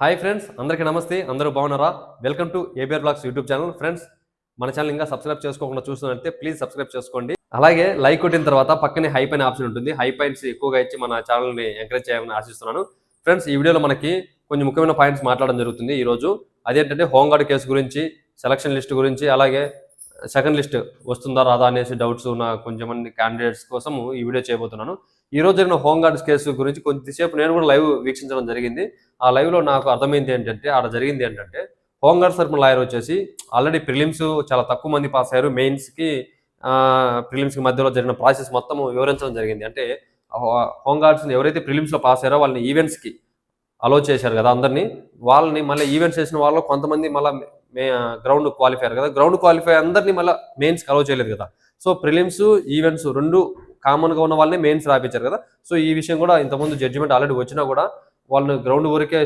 Hi friends అందరికీ నమస్తే అందరూ బాగున్నారా? Welcome to ABR blogs YouTube channel friends మన ఛానల్ ఇంకా సబ్స్క్రైబ్ చేసుకోకుండా చూస్తున్నట్టే ప్లీజ్ సబ్స్క్రైబ్ చేసుకోండి. అలాగే లైక్ కొట్టిన తర్వాత పక్కనే హై పైన ఆప్షన్ ఉంటుంది. హై పాయింట్స్ ఎక్కువగా ఇచ్చి మన ఛానల్ని ఎంకరేజ్ చేయాలని ఆశిస్తున్నాను. ఫ్రెండ్స్ ఈ వీడియోలో మనకి కొంచెం ముఖ్యమైన పాయింట్స్ మాట్లాడడం జరుగుతుంది ఈరోజు అదేంటంటే హోంగార్డ్ కేసు గురించి సెలక్షన్ లిస్ట్ గురించి అలాగే సెకండ్ లిస్ట్ వస్తుందా రాదా అనేసి డౌట్స్ ఉన్న కొంచెం మంది క్యాండిడేట్స్ కోసం ఈ వీడియో చేయబోతున్నాను. ఈ రోజు జరిగిన హోంగార్డ్స్ కేసు గురించి కొద్దిసేపు నేను కూడా లైవ్ వీక్షించడం జరిగింది. ఆ లైవ్లో నాకు అర్థమైంది ఏంటంటే ఆడ జరిగింది ఏంటంటే హోంగార్డ్ తరపున లాయర్ వచ్చేసి ఆల్రెడీ ప్రిలిమ్స్ చాలా తక్కువ మంది పాస్ అయ్యారు. మెయిన్స్కి ప్రిలిమ్స్కి మధ్యలో జరిగిన ప్రాసెస్ మొత్తం వివరించడం జరిగింది. అంటే హోంగార్డ్స్ని ఎవరైతే ప్రిలిమ్స్లో పాస్ అయ్యారో వాళ్ళని ఈవెంట్స్కి అలో చేశారు కదా అందరినీ. వాళ్ళని మళ్ళీ ఈవెంట్స్ చేసిన వాళ్ళు కొంతమంది మళ్ళీ గ్రౌండ్ క్వాలిఫైర్ కదా. గ్రౌండ్ క్వాలిఫై అందరినీ మళ్ళీ మెయిన్స్కి అలో చేయలేదు కదా. సో ప్రిలిమ్స్ ఈవెంట్స్ రెండు కామన్గా ఉన్న వాళ్ళని మెయిన్స్ రాపించారు కదా. సో ఈ విషయం కూడా ఇంతకుముందు జడ్జిమెంట్ ఆల్రెడీ వచ్చినా కూడా వాళ్ళని గ్రౌండ్ వరకే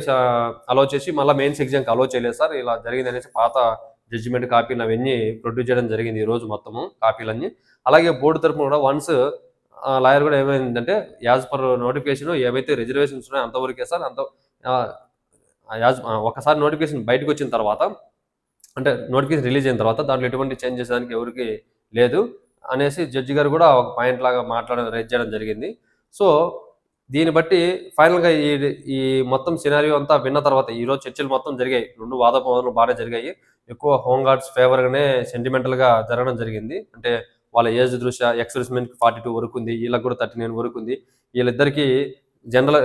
అలో చేసి మళ్ళీ మెయిన్స్ ఎగ్జామ్కి అలో చేయలేదు సార్. ఇలా జరిగింది అనేసి పాత జడ్జిమెంట్ కాపీలు అవన్నీ ప్రొడ్యూస్ చేయడం జరిగింది ఈ రోజు మొత్తము కాపీలన్నీ. అలాగే బోర్డు తరపున కూడా వన్స్ లాయర్ కూడా ఏమైందంటే యాజ్ పర్ నోటిఫికేషన్ ఏవైతే రిజర్వేషన్స్ ఉన్నాయో అంతవరకే సార్ అంత యాజ్ ఒకసారి నోటిఫికేషన్ బయటకు వచ్చిన తర్వాత అంటే నోటిఫికేషన్ రిలీజ్ అయిన తర్వాత దాంట్లో ఎటువంటి చేంజ్ చేసేదానికి ఎవరికి లేదు. అనేసి జడ్జి గారు కూడా ఒక పాయింట్ లాగా మాట్లాడడం రైజ్ చేయడం జరిగింది. సో దీన్ని బట్టి ఫైనల్గా ఈ ఈ మొత్తం సినారియో అంతా విన్న తర్వాత ఈరోజు చర్చలు మొత్తం జరిగాయి. రెండు వాదపోదనలు బాగా జరిగాయి. ఎక్కువ హోమ్ గార్డ్స్ ఫేవర్గానే సెంటిమెంటల్గా జరగడం జరిగింది. అంటే వాళ్ళ ఏజ్ దృష్ట్యా ఎక్స్ప్రెస్మెంట్కి ఫార్టీ టూ వరకు ఉంది వీళ్ళకి కూడా థర్టీ నైన్ వరకు ఉంది. వీళ్ళిద్దరికి జనరల్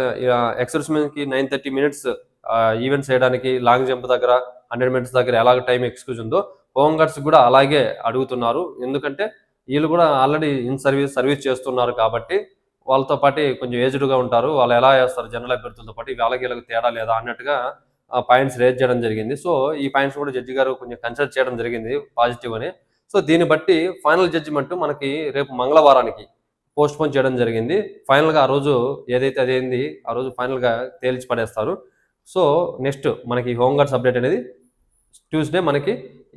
ఎక్స్ప్రెస్మెంట్కి నైన్ థర్టీ మినిట్స్ ఈవెంట్స్ చేయడానికి లాంగ్ జంప్ దగ్గర హండ్రెడ్ మినిట్స్ దగ్గర ఎలాగ టైం ఎక్స్క్యూజ్ ఉందో హోంగార్డ్స్ కూడా అలాగే అడుగుతున్నారు. ఎందుకంటే వీళ్ళు కూడా ఆల్రెడీ ఇన్ సర్వీస్ సర్వీస్ చేస్తున్నారు కాబట్టి వాళ్ళతో పాటు కొంచెం ఏజ్డ్గా ఉంటారు. వాళ్ళు ఎలా చేస్తారు జనరల్ అభ్యర్థులతో పాటు వాళ్ళకి వీళ్ళకి తేడా లేదా అన్నట్టుగా పాయింట్స్ రేజ్ చేయడం జరిగింది. సో ఈ పాయింట్స్ కూడా జడ్జి గారు కొంచెం కన్సిడర్ చేయడం జరిగింది పాజిటివ్ అని. సో దీన్ని బట్టి ఫైనల్ జడ్జిమెంట్ మనకి రేపు మంగళవారానికి పోస్ట్ పోన్ చేయడం జరిగింది. ఫైనల్గా ఆ రోజు ఏదైతే అదేంది ఆ రోజు ఫైనల్గా తేల్చి పడేస్తారు సో నెక్స్ట్ మనకి హోంగార్డ్స్ అప్డేట్ అనేది ట్యూస్డే మనకి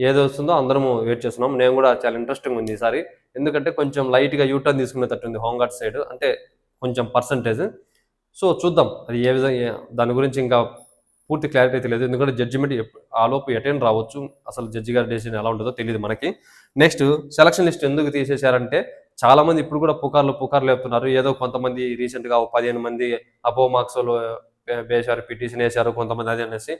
ఏది వస్తుందో అందరము వెయిట్ చేస్తున్నాం. నేను కూడా చాలా ఇంట్రెస్టింగ్ ఉంది ఈసారి. ఎందుకంటే కొంచెం లైట్గా యూటర్న్ తీసుకునేటట్టుంది హోమ్ గార్డ్ సైడ్ అంటే కొంచెం పర్సంటేజ్. సో చూద్దాం అది ఏ విధంగా దాని గురించి ఇంకా పూర్తి క్లారిటీ అయితే లేదు. ఎందుకంటే జడ్జిమెంట్ ఆలోపు అటెండ్ రావచ్చు. అసలు జడ్జి గారి డెసిషన్ ఎలా ఉంటుందో తెలియదు మనకి. నెక్స్ట్ సెలక్షన్ లిస్ట్ ఎందుకు తీసేశారంటే చాలా మంది ఇప్పుడు కూడా పుకార్లు పుకార్లు లేపుతున్నారు. ఏదో కొంతమంది రీసెంట్గా పదిహేను మంది అబో మార్క్స్లో వేశారు పిటిషన్ వేశారు కొంతమంది అది అనేసి.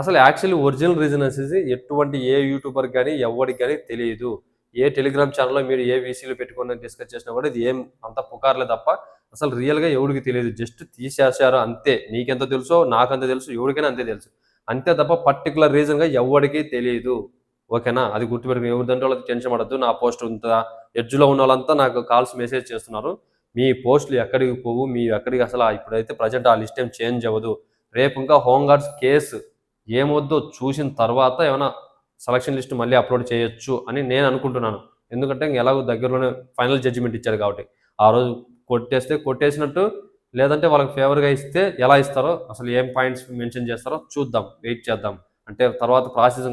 అసలు యాక్చువల్లీ ఒరిజినల్ రీజన్ అనేసి ఎటువంటి ఏ యూట్యూబర్ కానీ ఎవరికి కానీ తెలియదు. ఏ టెలిగ్రామ్ ఛానల్లో మీరు ఏ వీసీలు పెట్టుకొని డిస్కస్ చేసినా కూడా ఇది ఏం అంత పుకార్లే తప్ప అసలు రియల్గా ఎవరికి తెలియదు. జస్ట్ తీసేసారు అంతే. నీకెంత తెలుసో నాకంత తెలుసు ఎవరికైనా అంతే తెలుసు. అంతే తప్ప పర్టికులర్ రీజన్గా ఎవరికి తెలియదు. ఓకేనా అది గుర్తుపెట్టుకుని ఎవరి దాంట్లో వాళ్ళకి టెన్షన్ పడద్దు. నా పోస్ట్ ఉంటుందా ఎడ్జ్లో ఉన్న వాళ్ళంతా నాకు కాల్స్ మెసేజ్ చేస్తున్నారు. మీ పోస్టులు ఎక్కడికి పోవు? మీ ఎక్కడికి అసలు ఆ- ఇప్పుడైతే ప్రజెంట్ ఆ లిస్ట్ ఏం చేంజ్ అవ్వదు. రేపు ఇంకా హోంగార్డ్స్ కేసు ఏమొద్దో చూసిన తర్వాత ఏమైనా సెలక్షన్ లిస్ట్ మళ్ళీ అప్లోడ్ చేయొచ్చు అని నేను అనుకుంటున్నాను. ఎందుకంటే ఇంక ఎలాగో దగ్గరలోనే ఫైనల్ జడ్జిమెంట్ ఇచ్చారు కాబట్టి. ఆ రోజు కొట్టేస్తే కొట్టేసినట్టు లేదంటే వాళ్ళకి ఫేవర్గా ఇస్తే ఎలా ఇస్తారో అసలు ఏం పాయింట్స్ మెన్షన్ చేస్తారో చూద్దాం వెయిట్ చేద్దాం. అంటే తర్వాత ప్రాసెస్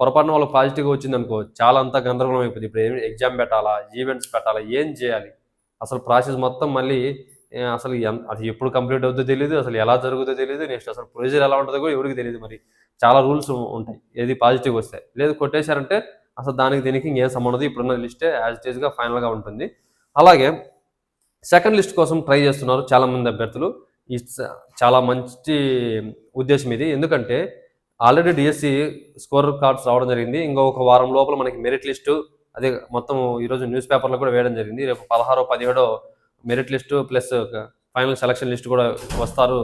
పొరపాటున వాళ్ళకి పాజిటివ్గా వచ్చింది అనుకో చాలా అంతా గందరగోళం అయిపోతుంది ఇప్పుడు ఏమి ఎగ్జామ్ పెట్టాలా ఈవెంట్స్ పెట్టాలా ఏం చేయాలి? అసలు ప్రాసెస్ మొత్తం మళ్ళీ అసలు అది ఎప్పుడు కంప్లీట్ అవుతుందో తెలియదు అసలు ఎలా జరుగుతుందో తెలియదు నెక్స్ట్ అసలు ప్రొసీజర్ ఎలా ఉంటుందో కూడా ఎవరికి తెలియదు మరి. చాలా రూల్స్ ఉంటాయి. ఏది పాజిటివ్ వస్తాయి లేదు కొట్టేశారంటే అసలు దానికి దీనికి ఇంకేం సంబంధం ఇప్పుడున్న లిస్టే యాజ్ ఇట్ ఈస్గా ఫైనల్గా ఉంటుంది. అలాగే సెకండ్ లిస్ట్ కోసం ట్రై చేస్తున్నారు చాలామంది అభ్యర్థులు. ఈ చాలా మంచి ఉద్దేశం ఇది. ఎందుకంటే ఆల్రెడీ డిఎస్సి స్కోర్ కార్డ్స్ రావడం జరిగింది. ఇంకొక వారం లోపల మనకి మెరిట్ లిస్టు అదే మొత్తం ఈరోజు న్యూస్ పేపర్లో కూడా వేయడం జరిగింది. రేపు పదహారో పదిహేడో merit list plus final selection list కూడా వస్తారు.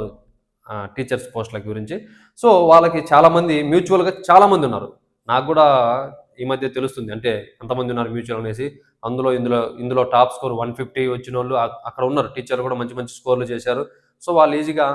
టీచర్స్ పోస్టుల గురించి. సో వాళ్ళకి చాలామంది మ్యూచువల్గా చాలామంది ఉన్నారు. నాకు కూడా ఈ మధ్య తెలుస్తుంది. అంటే ఎంతమంది ఉన్నారు మ్యూచువల్ అనేసి. అందులో ఇందులో ఇందులో టాప్ స్కోర్ వన్ ఫిఫ్టీ వచ్చిన వాళ్ళు అక్కడ ఉన్నారు. టీచర్లు కూడా మంచి మంచి స్కోర్లు చేశారు. సో వాళ్ళు ఈజీగా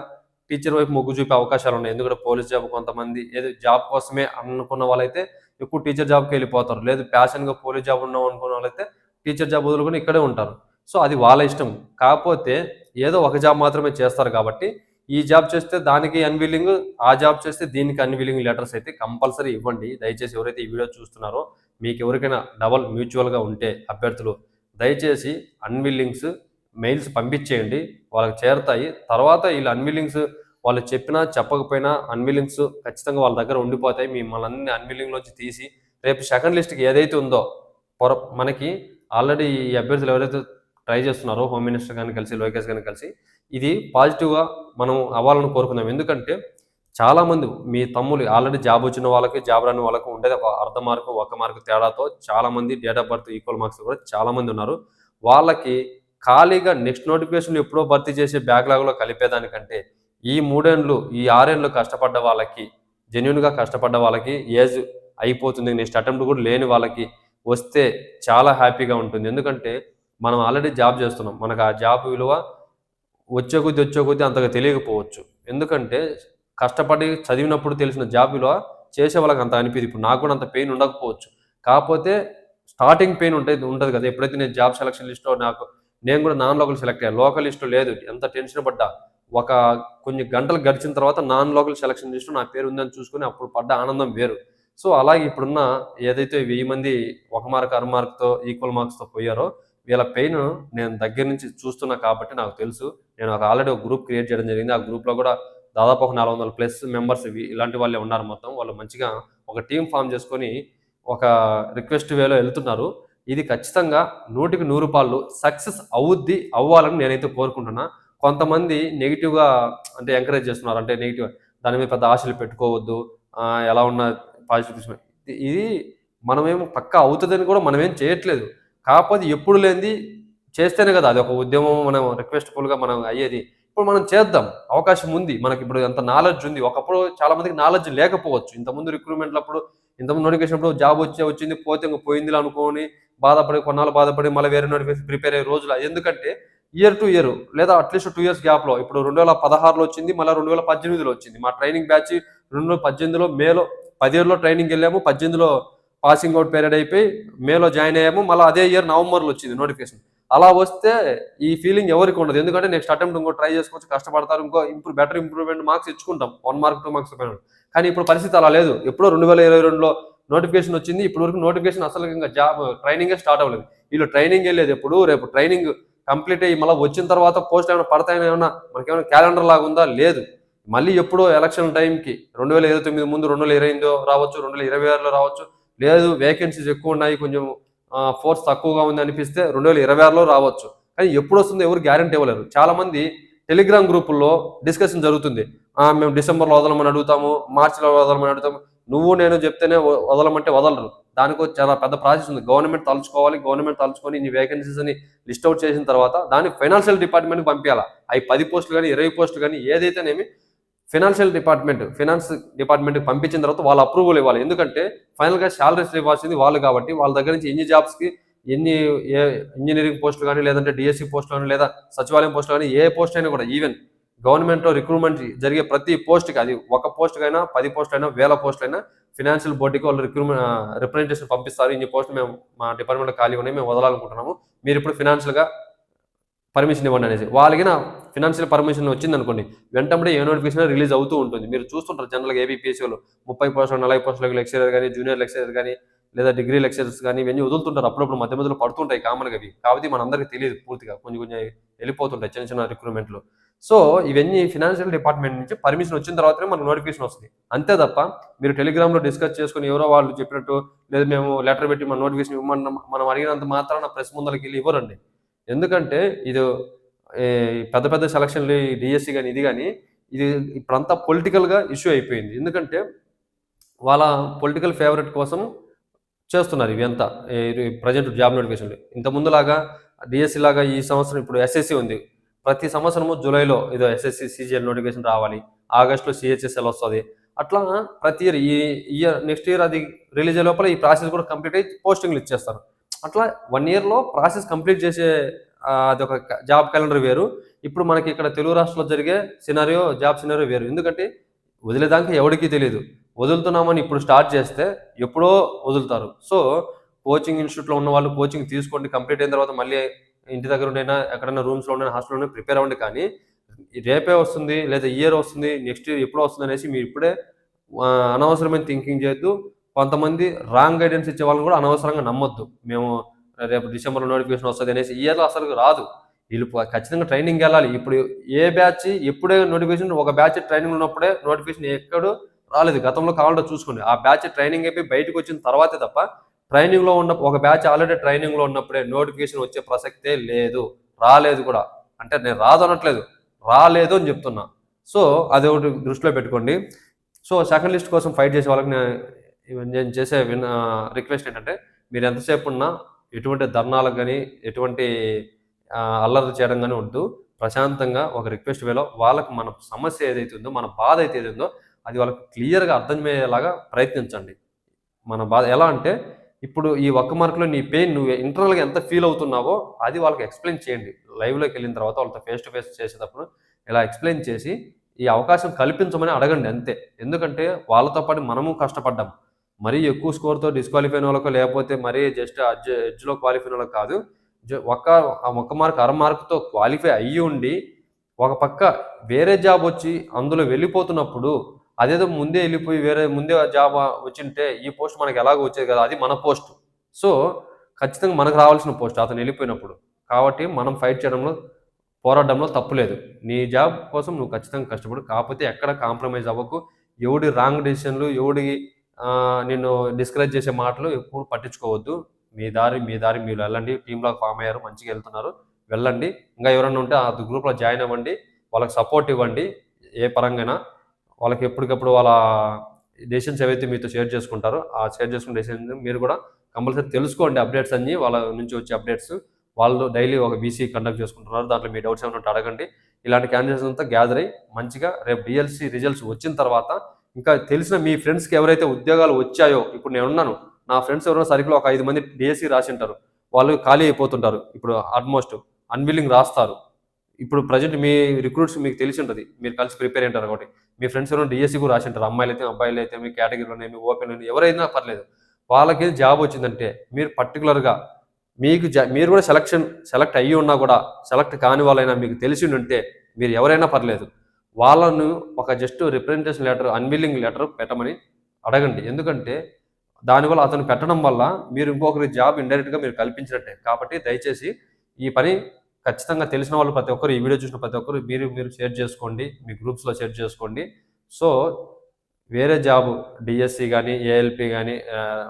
టీచర్ వైపు మొగ్గు చూపే అవకాశాలు ఉన్నాయి. ఎందుకంటే పోలీస్ జాబ్ కొంతమంది ఏదో జాబ్ కోసమే అనుకున్న వాళ్ళైతే ఎక్కువ టీచర్ జాబ్కి వెళ్ళిపోతారు. లేదు ప్యాషన్గా పోలీస్ జాబ్ ఉన్నాం అనుకున్న వాళ్ళైతే టీచర్ జాబ్ వదులుకొని ఇక్కడే ఉంటారు. సో అది వాళ్ళ ఇష్టం. కాకపోతే ఏదో ఒక జాబ్ మాత్రమే చేస్తారు కాబట్టి ఈ జాబ్ చేస్తే దానికి అన్విల్లింగ్ ఆ జాబ్ చేస్తే దీనికి అన్విల్లింగ్ లెటర్స్ అయితే కంపల్సరీ ఇవ్వండి. దయచేసి ఎవరైతే ఈ వీడియో చూస్తున్నారో మీకు ఎవరికైనా డబల్ మ్యూచువల్గా ఉంటే అభ్యర్థులు దయచేసి అన్విల్లింగ్స్ మెయిల్స్ పంపించేయండి. వాళ్ళకి చేరుతాయి. తర్వాత వీళ్ళు అన్విల్లింగ్స్ వాళ్ళు చెప్పినా చెప్పకపోయినా అన్విల్లింగ్స్ ఖచ్చితంగా వాళ్ళ దగ్గర ఉండిపోతాయి. మిమ్మల్ని అన్ని అన్విలింగ్లోంచి తీసి రేపు సెకండ్ లిస్ట్కి ఏదైతే ఉందో పొర మనకి ఆల్రెడీ ఈ అభ్యర్థులు ఎవరైతే ట్రై చేస్తున్నారు. హోమ్ మినిస్టర్ కానీ కలిసి లోకేష్ కానీ కలిసి. ఇది పాజిటివ్గా మనం అవ్వాలని కోరుకుందాం. ఎందుకంటే చాలామంది మీ తమ్ములు ఆల్రెడీ జాబ్ వచ్చిన వాళ్ళకి జాబ్ రాని వాళ్ళకి ఉండేది ఒక అర్ధ మార్కు ఒక మార్కు తేడాతో చాలామంది date of birth equal marks కూడా చాలామంది ఉన్నారు. వాళ్ళకి ఖాళీగా నెక్స్ట్ నోటిఫికేషన్ ఎప్పుడో భర్తీ చేసే బ్యాక్లాగ్లో కలిపేదానికంటే ఈ మూడేళ్ళు ఈ ఆరేళ్ళు కష్టపడ్డ వాళ్ళకి జెన్యున్గా కష్టపడ్డ వాళ్ళకి ఏజ్ అయిపోతుంది. నెక్స్ట్ అటెంప్ట్ కూడా లేని వాళ్ళకి వస్తే చాలా హ్యాపీగా ఉంటుంది. ఎందుకంటే మనం ఆల్రెడీ జాబ్ చేస్తున్నాం. మనకు ఆ జాబ్ విలువ వచ్చే కొద్ది వచ్చే కొద్దీ అంతగా తెలియకపోవచ్చు. ఎందుకంటే కష్టపడి చదివినప్పుడు తెలిసిన జాబ్ విలువ చేసే వాళ్ళకి అంత అనిపిది ఇప్పుడు నాకు కూడా అంత పెయిన్ ఉండకపోవచ్చు. కాకపోతే స్టార్టింగ్ పెయిన్ ఉంటుంది ఉంటుంది కదా. ఎప్పుడైతే నేను జాబ్ సెలక్షన్ లిస్ట్లో నాకు నేను కూడా నాన్ లోకల్ సెలెక్ట్ అయ్యాను లోకల్ లిస్ట్లో లేదు. ఎంత టెన్షన్ పడ్డా. ఒక కొన్ని గంటలు గడిచిన తర్వాత నాన్ లోకల్ సెలక్షన్ లిస్ట్లో నా పేరు ఉందని చూసుకుని అప్పుడు పడ్డ ఆనందం వేరు. సో అలాగే ఇప్పుడున్న ఏదైతే వెయ్యి మంది ఒక మార్క్ అర మార్క్తో ఈక్వల్ మార్క్స్తో పోయారో వీళ్ళ పెయిన్ నేను దగ్గర నుంచి చూస్తున్నా కాబట్టి నాకు తెలుసు. నేను ఒక ఆల్రెడీ ఒక గ్రూప్ క్రియేట్ చేయడం జరిగింది. ఆ గ్రూప్లో కూడా దాదాపు ఒక నాలుగు వందల ప్లస్ మెంబర్స్ ఇలాంటి వాళ్ళే ఉన్నారు మొత్తం. వాళ్ళు మంచిగా ఒక టీం ఫామ్ చేసుకొని ఒక రిక్వెస్ట్ వేలో వెళ్తున్నారు. ఇది ఖచ్చితంగా నూటికి నూరు పాళ్ళు సక్సెస్ అవుద్ది అవ్వాలని నేనైతే కోరుకుంటున్నా. కొంతమంది నెగిటివ్గా అంటే ఎంకరేజ్ చేస్తున్నారు. అంటే నెగిటివ్ దాని మీద పెద్ద ఆశలు పెట్టుకోవద్దు. ఎలా ఉన్నా పాజిటివ్ ఇది మనమేం పక్క అవుతుందని కూడా మనమేం చేయట్లేదు. కాకపోతే ఎప్పుడు లేనిది చేస్తేనే కదా. అది ఒక ఉద్యమం మనం రిక్వెస్ట్ఫుల్గా మనం అయ్యేది. ఇప్పుడు మనం చేద్దాం. అవకాశం ఉంది. మనకి ఇప్పుడు అంత నాలెడ్జ్ ఉంది. ఒకప్పుడు చాలా మందికి నాలెడ్జ్ లేకపోవచ్చు. ఇంతకుముందు రిక్రూట్మెంట్లు అప్పుడు ఇంతకుముందు నోటిఫికేషన్ అప్పుడు జాబ్ వచ్చే వచ్చింది పోతే ఇంకా పోయింది అనుకోని బాధపడి కొన్నాళ్ళు బాధపడి మళ్ళీ వేరే నోటిఫికేషన్ ప్రిపేర్ అయ్యే రోజులు. ఎందుకంటే ఇయర్ టు ఇయర్ లేదా అట్లీస్ట్ టూ ఇయర్స్ గ్యాప్లో ఇప్పుడు రెండు వేల పదహారులో వచ్చింది మళ్ళీ రెండు వేల పద్దెనిమిదిలో వచ్చింది. మా ట్రైనింగ్ బ్యాచ్ రెండు వేల పద్దెనిమిదిలో మేలో పదిహేడులో ట్రైనింగ్ వెళ్ళాము పద్దెనిమిదిలో పాసింగ్ అవుట్ పీరియడ్ అయిపోయి మేలో జాయిన్ అయ్యాము. మళ్ళీ అదే ఇయర్ నవంబర్లో వచ్చింది నోటిఫికేషన్ అలా వస్తే ఈ ఫీలింగ్ ఎవరికి ఉండదు. ఎందుకంటే నెక్స్ట్ అటెంప్ట్ ఇంకో ట్రై చేసుకోవచ్చు కష్టపడతారు ఇంకో ఇంప్రూవ్ బెటర్ ఇంప్రూవ్మెంట్ మార్క్స్ ఇచ్చుకుంటాం వన్ మార్క్ టూ మార్క్స్ పైన. కానీ ఇప్పుడు పరిస్థితి అలా లేదు. ఎప్పుడో రెండు వేల ఇరవై రెండులో నోటిఫికేషన్ వచ్చింది. ఇప్పుడు వరకు నోటిఫికేషన్ అసలు ఇంకా జాబ్ ట్రైనింగే స్టార్ట్ అవ్వలేదు. వీళ్ళు ట్రైనింగ్ వెళ్ళేది ఎప్పుడు. రేపు ట్రైనింగ్ కంప్లీట్ అయ్యి మళ్ళీ వచ్చిన తర్వాత పోస్ట్ ఏమైనా పడతాయని ఏమైనా మనకేమైనా క్యాలెండర్ లాగా ఉందా? లేదు. మళ్ళీ ఎప్పుడో ఎలక్షన్ టైంకి రెండు వేల ఇరవై తొమ్మిది ముందు రెండు వేల ఇరవై ఎనిమిదో రావచ్చు రెండు వేల ఇరవై ఆరులో రావచ్చు. లేదు వేకెన్సీస్ ఎక్కువ ఉన్నాయి కొంచెం ఫోర్స్ తక్కువగా ఉంది అనిపిస్తే రెండు వేల ఇరవై ఆరులో రావచ్చు. కానీ ఎప్పుడు వస్తుందో ఎవరు గ్యారంటీ ఇవ్వలేరు. చాలా మంది టెలిగ్రామ్ గ్రూపుల్లో డిస్కషన్ జరుగుతుంది. మేము డిసెంబర్లో వదలమని అడుగుతాము మార్చిలో వదలమని అడుగుతాము. నువ్వు నేను చెప్తేనే వదలమంటే వదలరు. దానికి చాలా పెద్ద ప్రాసెస్ ఉంది. గవర్నమెంట్ తలుచుకోవాలి గవర్నమెంట్ తలుచుకొని ఇన్ని వేకెన్సీస్ అని లిస్ట్ అవుట్ చేసిన తర్వాత దాన్ని ఫైనాన్షియల్ డిపార్ట్మెంట్కి పంపించాలి. అవి పది పోస్టులు కానీ ఇరవై పోస్టులు కానీ ఏదైతేనేమి ఫైనాన్షియల్ డిపార్ట్మెంట్ ఫైనాన్స్ డిపార్ట్మెంట్కి పంపించిన తర్వాత వాళ్ళు అప్రూవల్ ఇవ్వాలి. ఎందుకంటే ఫైనల్గా శాలరీస్ ఇవ్వాల్సింది వాళ్ళు కాబట్టి వాళ్ళ దగ్గర నుంచి ఎన్ని జాబ్స్కి ఎన్ని ఏ ఇంజనీరింగ్ పోస్టులు కానీ లేదంటే డిఎస్సి పోస్టులు కానీ లేదా సచివాలయం పోస్టులు కానీ ఏ పోస్ట్ అయినా కూడా ఈవెన్ గవర్నమెంట్లో రిక్రూట్మెంట్ జరిగే ప్రతి పోస్ట్కి అది ఒక పోస్ట్కైనా అయినా పది పోస్ట్ అయినా వేల పోస్ట్ అయినా ఫినాన్షియల్ బోర్డుకి వాళ్ళు రిక్రూట్మెంట్ రిప్రజెంటేషన్ పంపిస్తారు. ఇన్ని పోస్టులు మేము మా డిపార్ట్మెంట్లో ఖాళీ ఉన్నాయి మేము వదలాలనుకుంటున్నాము. మీరు ఇప్పుడు ఫినాన్షియల్గా పర్మిషన్ ఇవ్వండి అనేసి. వాళ్ళకి ఫినాన్షియల్ పర్మిషన్ వచ్చింది అనుకోండి వెంటనే ఏ నోటిఫికేషన్ రిలీజ్ అవుతూ ఉంటుంది. మీరు చూస్తుంటారు జనరల్గా ఏబీపీఎస్సీలో ముప్పై పర్సెంట్ నలభై పర్సెంట్ లెక్చరర్ కానీ జూనియర్ లెక్చరర్ కానీ లేదా డిగ్రీ లెక్చరర్స్ కానీ ఇవన్నీ వదులుతుంటారు. అప్పుడప్పుడు మధ్య మధ్యలో పడుతుంటాయి కామన్గా అవి. కాబట్టి మనందరికీ తెలియదు పూర్తిగా. కొంచెం కొంచెం వెళ్ళిపోతుంటాయి చిన్న చిన్న రిక్రూట్మెంట్లు సో ఇవన్నీ ఫినాన్షియల్ డిపార్ట్మెంట్ నుంచి పర్మిషన్ వచ్చిన తర్వాతనే మనకు నోటిఫికేషన్ వస్తుంది. అంతే తప్ప మీరు టెలిగ్రామ్లో డిస్కస్ చేసుకుని ఎవరో వాళ్ళు చెప్పినట్టు లేదు మేము లెటర్ పెట్టి మన నోటిఫికేషన్ ఇవ్వమన్న మనం అడిగినంత మాత్రాన ప్రెస్ ముందరికి వెళ్ళి ఇవ్వరండి. ఎందుకంటే ఇది పెద్ద పెద్ద సెలక్షన్లు డిఎస్సి కానీ ఇది కానీ ఇది ఇప్పుడంతా పొలిటికల్గా ఇష్యూ అయిపోయింది. ఎందుకంటే వాళ్ళ పొలిటికల్ ఫేవరెట్ కోసం చేస్తున్నారు ఇవి అంతా ప్రజెంట్ జాబ్ నోటిఫికేషన్లు. ఇంత ముందులాగా డిఎస్సి లాగా ఈ సంవత్సరం ఇప్పుడు ఎస్ఎస్సి ఉంది. ప్రతి సంవత్సరము జూలైలో ఏదో ఎస్ఎస్సి సిజిఎల్ నోటిఫికేషన్ రావాలి. ఆగస్టులో సిహెచ్ఎస్ఎల్ వస్తుంది. అట్లా ప్రతి ఇయర్ ఈ ఇయర్ నెక్స్ట్ ఇయర్ అది రిలీజ్ అయ్యే లోపల ఈ ప్రాసెస్ కూడా కంప్లీట్ అయ్యి పోస్టింగ్లు ఇచ్చేస్తారు. అట్లా వన్ ఇయర్లో ప్రాసెస్ కంప్లీట్ చేసే అది ఒక జాబ్ క్యాలెండర్ వేరు. ఇప్పుడు మనకి ఇక్కడ తెలుగు రాష్ట్రంలో జరిగే సినారియో జాబ్ సినారియో వేరు. ఎందుకంటే వదిలేదాకా ఎవరికీ తెలియదు వదులుతున్నామని ఇప్పుడు స్టార్ట్ చేస్తే ఎప్పుడో వదులుతారు. సో కోచింగ్ ఇన్స్టిట్యూట్లో ఉన్న వాళ్ళు కోచింగ్ తీసుకోండి కంప్లీట్ అయిన తర్వాత మళ్ళీ ఇంటి దగ్గర ఉండైనా ఎక్కడైనా రూమ్స్లో ఉండైనా హాస్టల్లో ప్రిపేర్ అవ్వండి. కానీ రేపే వస్తుంది లేదా ఇయర్ వస్తుంది నెక్స్ట్ ఇయర్ ఎప్పుడో వస్తుంది అనేసి మీరు ఇప్పుడే అనవసరమైన థింకింగ్ చేయొద్దు. కొంతమంది రాంగ్ గైడెన్స్ ఇచ్చే వాళ్ళని కూడా అనవసరంగా నమ్మొద్దు. మేము రేపు డిసెంబర్లో నోటిఫికేషన్ వస్తుంది అనేసి ఇయర్లో అసలు రాదు. వీళ్ళు ఖచ్చితంగా ట్రైనింగ్ వెళ్ళాలి. ఇప్పుడు ఏ బ్యాచ్ ఎప్పుడే నోటిఫికేషన్ ఒక బ్యాచ్ ట్రైనింగ్ ఉన్నప్పుడే నోటిఫికేషన్ ఎక్కడో రాలేదు. గతంలో కావాలంటే చూసుకోండి. ఆ బ్యాచ్ ట్రైనింగ్ అయిపోయి బయటకు వచ్చిన తర్వాతే తప్ప ట్రైనింగ్లో ఉన్న ఒక బ్యాచ్ ఆల్రెడీ ట్రైనింగ్లో ఉన్నప్పుడే నోటిఫికేషన్ వచ్చే ప్రసక్తే లేదు. రాలేదు కూడా. అంటే నేను రాదు అనట్లేదు. రాలేదు అని చెప్తున్నా. సో అది ఒకటి దృష్టిలో పెట్టుకోండి. సో సెకండ్ లిస్ట్ కోసం ఫైట్ చేసే వాళ్ళకి నేను నేను చేసే విన్ రిక్వెస్ట్ ఏంటంటే మీరు ఎంతసేపు ఉన్నా ఎటువంటి ధర్నాలకు కానీ ఎటువంటి అల్లరి చేయడం కానీ వద్దు. ప్రశాంతంగా ఒక రిక్వెస్ట్ వేలో వాళ్ళకి మన సమస్య ఏదైతే ఉందో మన బాధ అయితే ఏదైందో అది వాళ్ళకి క్లియర్గా అర్థమయ్యేలాగా ప్రయత్నించండి. మన బాధ ఎలా అంటే ఇప్పుడు ఈ ఒక్క మార్కులో నీ పెయిన్ నువ్వు ఇంటర్నల్గా ఎంత ఫీల్ అవుతున్నావో అది వాళ్ళకి ఎక్స్ప్లెయిన్ చేయండి. లైవ్లోకి వెళ్ళిన తర్వాత వాళ్ళతో ఫేస్ టు ఫేస్ చేసేటప్పుడు ఇలా ఎక్స్ప్లెయిన్ చేసి ఈ అవకాశం కల్పించమని అడగండి అంతే. ఎందుకంటే వాళ్ళతో పాటు మనము కష్టపడ్డాం. మరీ ఎక్కువ స్కోర్తో డిస్క్వాలిఫై అయిన వాళ్ళకో లేకపోతే మరీ జస్ట్ అడ్జ్ ఎడ్జ్లో క్వాలిఫై అయిన వాళ్ళకి కాదు. ఒక్క ఆ ఒక్క మార్క్ అర మార్కుతో క్వాలిఫై అయ్యి ఉండి ఒక పక్క వేరే జాబ్ వచ్చి అందులో వెళ్ళిపోతున్నప్పుడు అదేదో ముందే వెళ్ళిపోయి వేరే ముందే జాబ్ వచ్చింటే ఈ పోస్ట్ మనకి ఎలాగో వచ్చేది కదా అది మన పోస్ట్ సో ఖచ్చితంగా మనకు రావాల్సిన పోస్ట్ అతను వెళ్ళిపోయినప్పుడు. కాబట్టి మనం ఫైట్ చేయడంలో పోరాడడంలో తప్పులేదు నీ జాబ్ కోసం నువ్వు ఖచ్చితంగా కష్టపడు. కాకపోతే ఎక్కడ కాంప్రమైజ్ అవ్వకు. ఎవడి రాంగ్ డెసిషన్లు ఎవడి నిన్ను డిస్కరేజ్ చేసే మాటలు ఎప్పుడు పట్టించుకోవద్దు. మీ దారి మీ దారి మీరు వెళ్ళండి. టీంలో ఫామ్ అయ్యారు మంచిగా వెళ్తున్నారు. వెళ్ళండి. ఇంకా ఎవరైనా ఉంటే ఆ గ్రూప్లో జాయిన్ అవ్వండి. వాళ్ళకి సపోర్ట్ ఇవ్వండి. ఏ పరంగా వాళ్ళకి ఎప్పటికప్పుడు వాళ్ళ డెసిషన్స్ ఏవైతే మీతో షేర్ చేసుకుంటారో ఆ షేర్ చేసుకున్న డెసిషన్ మీరు కూడా కంపల్సరీ తెలుసుకోండి. అప్డేట్స్ అన్ని వాళ్ళ నుంచి వచ్చే అప్డేట్స్ వాళ్ళు డైలీ ఒక బీసీ కండక్ట్ చేసుకుంటున్నారు. దాంట్లో మీ డౌట్స్ ఏమైనా ఉంటే అడగండి. ఇలాంటి క్యాండిడేట్స్ అంతా గ్యాదర్ అయ్యి మంచిగా రేపు డిఎల్సీ రిజల్ట్స్ వచ్చిన తర్వాత ఇంకా తెలిసిన మీ ఫ్రెండ్స్కి ఎవరైతే ఉద్యోగాలు వచ్చాయో ఇప్పుడు నేను ఉన్నాను నా ఫ్రెండ్స్ ఎవరైనా సర్కిల్ ఒక ఐదు మంది డిఎస్సి రాసి ఉంటారు వాళ్ళు ఖాళీ అయిపోతుంటారు ఇప్పుడు ఆల్మోస్ట్ అన్విల్లింగ్ రాస్తారు. ఇప్పుడు ప్రజెంట్ మీ రిక్రూట్స్ మీకు తెలిసి ఉంటుంది మీరు కలిసి ప్రిపేర్ అయ్యారు కాబట్టి. మీ ఫ్రెండ్స్ ఎవరైనా డిఎస్సి కూడా రాసి ఉంటారు అమ్మాయిలు అయితే అబ్బాయిలు అయితే మీ కేటగిరీలోనే మీ ఓపెన్ ఎవరైనా పర్లేదు. వాళ్ళకి జాబ్ వచ్చిందంటే మీరు పర్టికులర్గా మీకు మీరు కూడా సెలక్షన్ సెలెక్ట్ అయ్యి ఉన్నా కూడా సెలెక్ట్ కాని వాళ్ళైనా మీకు తెలిసి ఉంటే మీరు ఎవరైనా పర్లేదు. వాళ్ళను ఒక just representation letter unwilling letter పెట్టమని అడగండి. ఎందుకంటే దానివల్ల అతను పెట్టడం వల్ల మీరు ఇంకొకరి జాబ్ ఇండైరెక్ట్గా మీరు కల్పించినట్టే. కాబట్టి దయచేసి ఈ పని ఖచ్చితంగా తెలిసిన వాళ్ళు ప్రతి ఒక్కరు ఈ వీడియో చూసిన ప్రతి ఒక్కరు మీరు మీరు షేర్ చేసుకోండి. మీ గ్రూప్స్లో షేర్ చేసుకోండి. సో వేరే జాబ్ డిఎస్సి కానీ ఏఎల్పి కానీ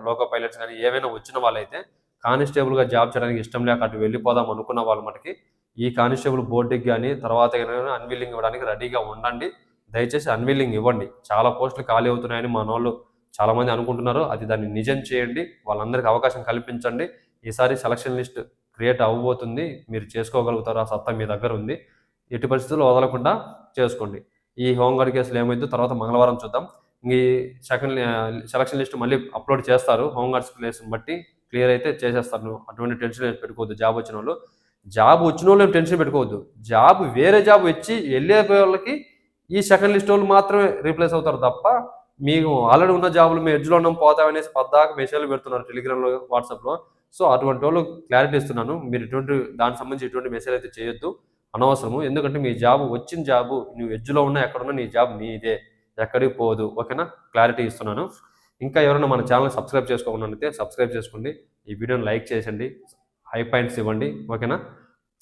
లోకో పైలట్స్ కానీ ఏవైనా వచ్చిన వాళ్ళైతే కానిస్టేబుల్గా జాబ్ చేయడానికి ఇష్టం లేక అటు వెళ్ళిపోదాం అనుకున్న వాళ్ళు మనకి ఈ కానిస్టేబుల్ బోర్డుకి కానీ తర్వాత అన్విల్లింగ్ ఇవ్వడానికి రెడీగా ఉండండి. దయచేసి అన్విల్లింగ్ ఇవ్వండి. చాలా పోస్టులు ఖాళీ అవుతున్నాయని మన వాళ్ళు చాలామంది అనుకుంటున్నారు. అది దాన్ని నిజం చేయండి. వాళ్ళందరికీ అవకాశం కల్పించండి. ఈసారి సెలక్షన్ లిస్ట్ క్రియేట్ అవ్వబోతుంది. మీరు చేసుకోగలుగుతారు ఆ సత్తా మీ దగ్గర ఉంది. ఎట్టి పరిస్థితుల్లో వదలకుండా చేసుకోండి. ఈ హోంగార్డ్ కేసులు ఏమైందో తర్వాత మంగళవారం చూద్దాం. ఈ సెకండ్ సెలక్షన్ లిస్ట్ మళ్ళీ అప్లోడ్ చేస్తారు. హోంగార్డ్స్ ప్లేస్ని బట్టి క్లియర్ అయితే చేసేస్తారు. అటువంటి టెన్షన్ పెట్టుకోవద్దు. జాబ్ వచ్చిన వాళ్ళు జాబ్ వచ్చిన వాళ్ళు టెన్షన్ పెట్టుకోవద్దు. జాబ్ వేరే జాబ్ వచ్చి వెళ్ళే వాళ్ళకి ఈ సెకండ్ లిస్ట్ వాళ్ళు మాత్రమే రీప్లేస్ అవుతారు తప్ప మీకు ఆల్రెడీ ఉన్న జాబులు మేము ఎడ్జ్లో ఉన్నాం పోతామనేసి పద్దాక మెసేజ్లు పెడుతున్నారు టెలిగ్రామ్లో వాట్సాప్లో. సో అటువంటి వాళ్ళు క్లారిటీ ఇస్తున్నాను. మీరు ఎటువంటి దానికి సంబంధించి ఎటువంటి మెసేజ్ అయితే చేయొద్దు. అనవసరము. ఎందుకంటే మీ జాబ్ వచ్చిన జాబు నువ్వు ఎడ్జ్లో ఉన్నా ఎక్కడున్నా నీ జాబ్ నీదే. ఎక్కడికి పోదు. ఓకేనా? క్లారిటీ ఇస్తున్నాను. ఇంకా ఎవరైనా మన ఛానల్ సబ్స్క్రైబ్ చేసుకోకుండా అయితే సబ్స్క్రైబ్ చేసుకోండి. ఈ వీడియోని లైక్ చేసండి హై పాయింట్స్ ఇవ్వండి ఓకేనా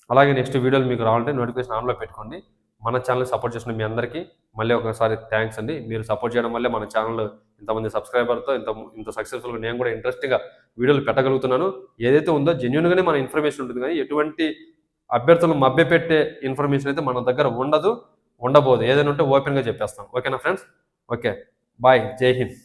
అలాగే నెక్స్ట్ వీడియోలు మీకు రావాలంటే నోటిఫికేషన్ ఆన్లో పెట్టుకోండి. మన ఛానల్ సపోర్ట్ చేసిన మీ అందరికీ మళ్ళీ ఒకసారి థ్యాంక్స్ అండి. మీరు సపోర్ట్ చేయడం వల్లే మన ఛానల్ ఇంతమంది సబ్స్క్రైబర్తో ఇంత ఇంత సక్సెస్ఫుల్గా నేను కూడా ఇంట్రెస్టింగ్గా వీడియోలు పెట్టగలుగుతున్నాను. ఏదైతే ఉందో జెన్యున్గానే మన ఇన్ఫర్మేషన్ ఉంటుంది కానీ ఎటువంటి అభ్యర్థులు మభ్యపెట్టే ఇన్ఫర్మేషన్ అయితే మన దగ్గర ఉండదు ఉండబోదు. ఏదైనా ఉంటే ఓపెన్గా చెప్పేస్తాం. ఓకేనా ఫ్రెండ్స్ ఓకే బాయ్ జై హింద్.